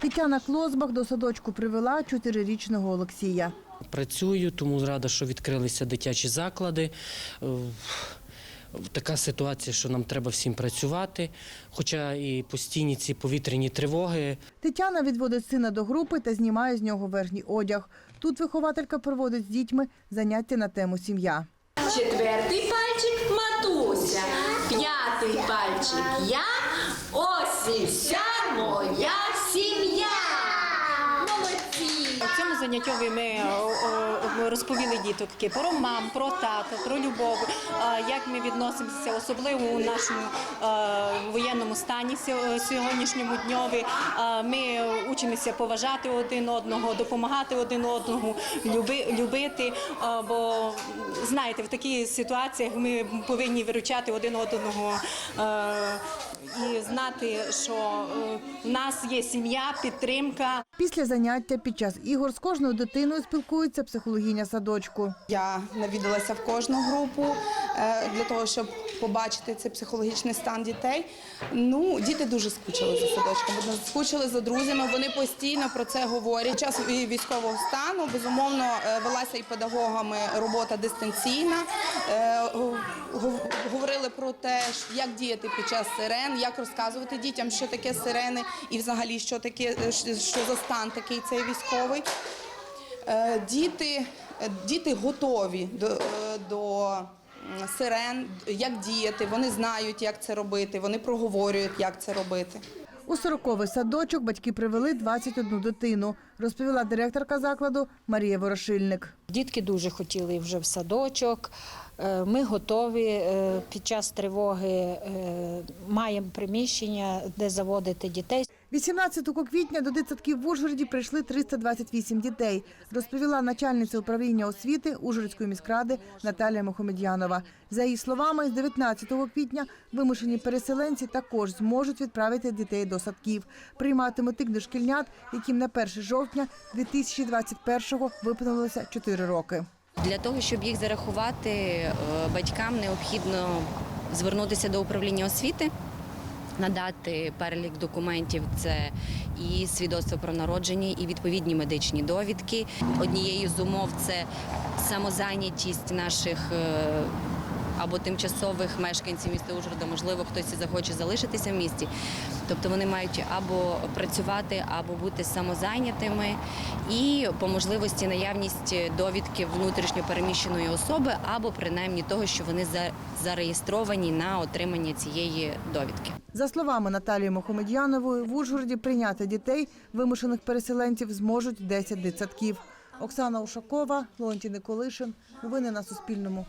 Тетяна Клозбах до садочку привела чотирирічного Олексія. Працюю, тому рада, що відкрилися дитячі заклади. Е, Така ситуація, що нам треба всім працювати, хоча і постійні ці повітряні тривоги. Тетяна відводить сина до групи та знімає з нього верхній одяг. Тут вихователька проводить з дітьми заняття на тему сім'я. Четвертий пальчик матуся, п'ятий пальчик я. Ось і вся моя сім'я. Молодці! У ми о, розповіли діток про мам, про тата, про любов, як ми відносимося, особливо у нашому е, воєнному стані сьогоднішньому дньові. Ми учимося поважати один одного, допомагати один одному, люби, любити. Бо знаєте, в таких ситуаціях ми повинні виручати один одного е, і знати, що е, в нас є сім'я, підтримка. Після заняття під час ігор з кожною дитиною спілкується психологиня садочку. Я навідалася в кожну групу е, для того, щоб побачити цей психологічний стан дітей. Ну, діти дуже скучили за садочком, скучили за друзями. Вони постійно про це говорять. Час військового стану безумовно е, велася і педагогами робота дистанційна. Е, Говорили про те, як діяти під час сирен, як розказувати дітям, що таке сирени, і взагалі що таке, е, що за стан такий цей військовий. Діти, діти готові до, до сирен, як діяти. Вони знають, як це робити. Вони проговорюють, як це робити. У сороковий садочок батьки привели 21 дитину, розповіла директорка закладу Марія Ворошильник. Дітки дуже хотіли вже в садочок. Е, Ми готові е, під час тривоги е, маємо приміщення, де заводити дітей. 18 квітня до дитсадків в Ужгороді прийшли 328 дітей, розповіла начальниця управління освіти Ужгородської міськради Наталія Мохомедянова. За її словами, з 19 квітня вимушені переселенці також зможуть відправити дітей до садків. Прийматимуть тих дошкільнят, яким на 1 жовтня 2021-го виповнилося 4 роки. Для того, щоб їх зарахувати, е, батькам необхідно звернутися до управління освіти, надати перелік документів. Це і свідоцтво про народження, і відповідні медичні довідки. Однією з умов це самозайнятість наших. Або тимчасових мешканців міста Ужгорода, можливо, хтось захоче залишитися в місті. Тобто вони мають або працювати, або бути самозайнятими, і по можливості наявність довідки внутрішньо переміщеної особи, або принаймні того, що вони за- зареєстровані на отримання цієї довідки. За словами Наталії Мохомедянової, в Ужгороді прийняти дітей вимушених переселенців зможуть 10 дитсадків. Оксана Ушакова, Леонтій Николишин. Новини на Суспільному.